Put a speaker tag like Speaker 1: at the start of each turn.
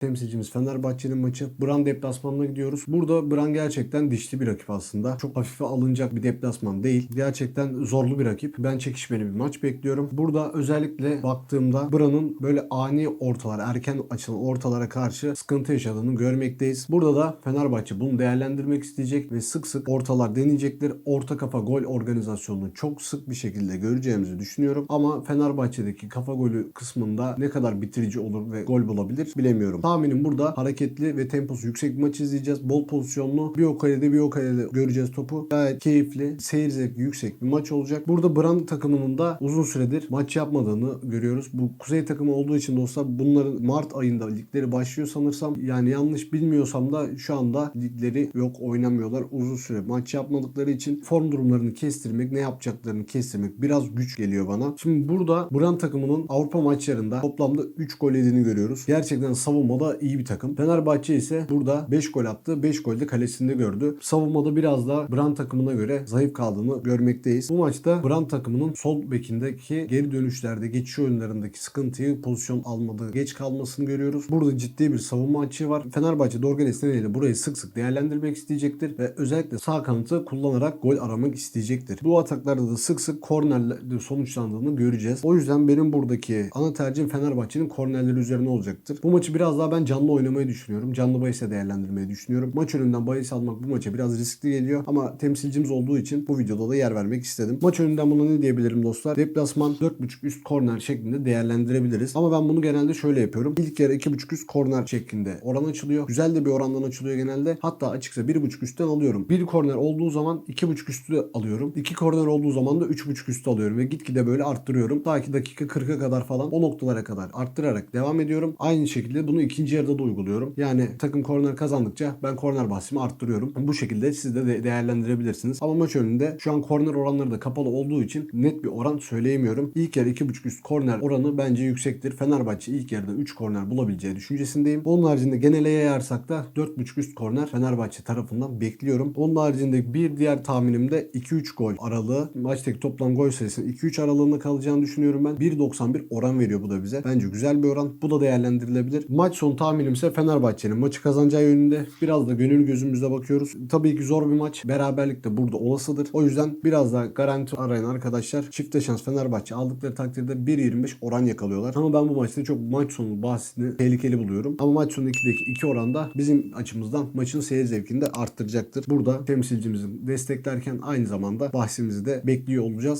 Speaker 1: Temsilcimiz Fenerbahçe'nin maçı. Bran deplasmanına gidiyoruz. Burada Bran gerçekten dişli bir rakip aslında. Çok hafife alınacak bir deplasman değil. Gerçekten zorlu bir rakip. Ben çekişmeli bir maç bekliyorum. Burada özellikle baktığımda Bran'ın böyle ani ortalar, erken açılan ortalara karşı sıkıntı yaşadığını görmekteyiz. Burada da Fenerbahçe bunu değerlendirmek isteyecek ve sık sık ortalar deneyecektir. Orta kafa gol organizasyonunu çok sık bir şekilde göreceğimizi düşünüyorum. Ama Fenerbahçe'deki kafa golü kısmında ne kadar bitirici olur ve gol bulabilir bilemiyorum. Tahminim burada hareketli ve temposu yüksek bir maç izleyeceğiz. Bol pozisyonlu bir o kalede bir o kalede göreceğiz topu. Gayet keyifli, seyir zevki yüksek bir maç olacak. Burada Brand takımının da uzun süredir maç yapmadığını görüyoruz. Bu kuzey takımı olduğu için dostlar bunların Mart ayında ligleri başlıyor sanırsam. Yani yanlış bilmiyorsam da şu anda ligleri yok oynamıyorlar. Uzun süre maç yapmadıkları için form durumlarını kestirmek, ne yapacaklarını kestirmek biraz güç geliyor bana. Şimdi burada Brand takımının Avrupa maçlarında toplamda 3 gol yediğini görüyoruz. Gerçekten savunmada iyi bir takım. Fenerbahçe ise burada 5 gol attı. 5 gol de kalesinde gördü. Savunmada biraz da Brand takımına göre zayıf kaldığını görmekteyiz. Bu maçta Brand takımının sol bekindeki geri dönüşlerde, geçiş oyunlarındaki sıkıntıyı pozisyon almadığı, geç kalmasını görüyoruz. Burada ciddi bir savunma açığı var. Fenerbahçe Dorgenes nedeniyle burayı sık sık değerlendirmek isteyecektir ve özellikle sağ kanatı kullanarak gol aramak isteyecektir. Bu ataklarda da sık sık kornerle sonuçlandığını göreceğiz. O yüzden benim buradaki ana tercihim Fenerbahçe'nin kornerleri üzerine olacaktır. Bu maçı biraz daha ben canlı oynamayı düşünüyorum. Canlı bahise değerlendirmeyi düşünüyorum. Maç önünden bahis almak bu maça biraz riskli geliyor ama temsilcimiz olduğu için bu videoda da yer vermek istedim. Maç önünden buna ne diyebilirim dostlar? Deplasman 4.5 üst korner şeklinde değerlendirebiliriz. Ama ben bunu genelde şöyle yapıyorum. İlk yarı 2.5 üst korner şeklinde oran açılıyor. Güzel de bir orandan açılıyor genelde. Hatta açıkça 1.5 üstten alıyorum. Bir korner olduğu zaman 2.5 üstü alıyorum. 2 korner olduğu zaman da 3.5 üstü alıyorum ve gitgide böyle arttırıyorum. Ta ki dakika 40'a kadar falan o noktalara kadar arttırarak devam ediyorum. Aynı şekilde bunu ikinci yarıda da uyguluyorum. Yani takım korner kazandıkça ben korner bahsimi arttırıyorum. Bu şekilde siz de de- değerlendirebilirsiniz. Ama maç önünde şu an korner oranları da kapalı olduğu için net bir oran söyleyemiyorum. İlk yarı 2.5 üst korner oranı bence yüksektir. Fenerbahçe ilk yarıda 3 korner bulabileceği düşüncesindeyim. Onun haricinde genele yayarsak da 4.5 üst korner Fenerbahçe tarafından bekliyorum. Onun haricinde bir diğer tahminim de 2-3 gol aralığı. Maçtaki toplam gol sayısının 2-3 aralığında kalacağını düşünüyorum ben. 1.91 oran veriyor bu da bize. Bence güzel bir oran. Bu da değerlendirilebilir. Maç sonu tahminim ise Fenerbahçe'nin maçı kazanacağı yönünde. Biraz da gönül gözümüzle bakıyoruz. Tabii ki zor bir maç. Beraberlik de burada olasıdır. O yüzden biraz daha garanti arayın arkadaşlar. Çifte şans Fenerbahçe aldıkları takdirde 1.25 oran yakalıyorlar. Ama ben bu maçta çok maç sonu bahsini tehlikeli buluyorum. Ama maç sonu 2'deki 2 oran da bizim açımızdan maçın seyir zevkini de arttıracaktır. Burada temsilcimizi desteklerken aynı zamanda bahsimizi de bekliyor olacağız.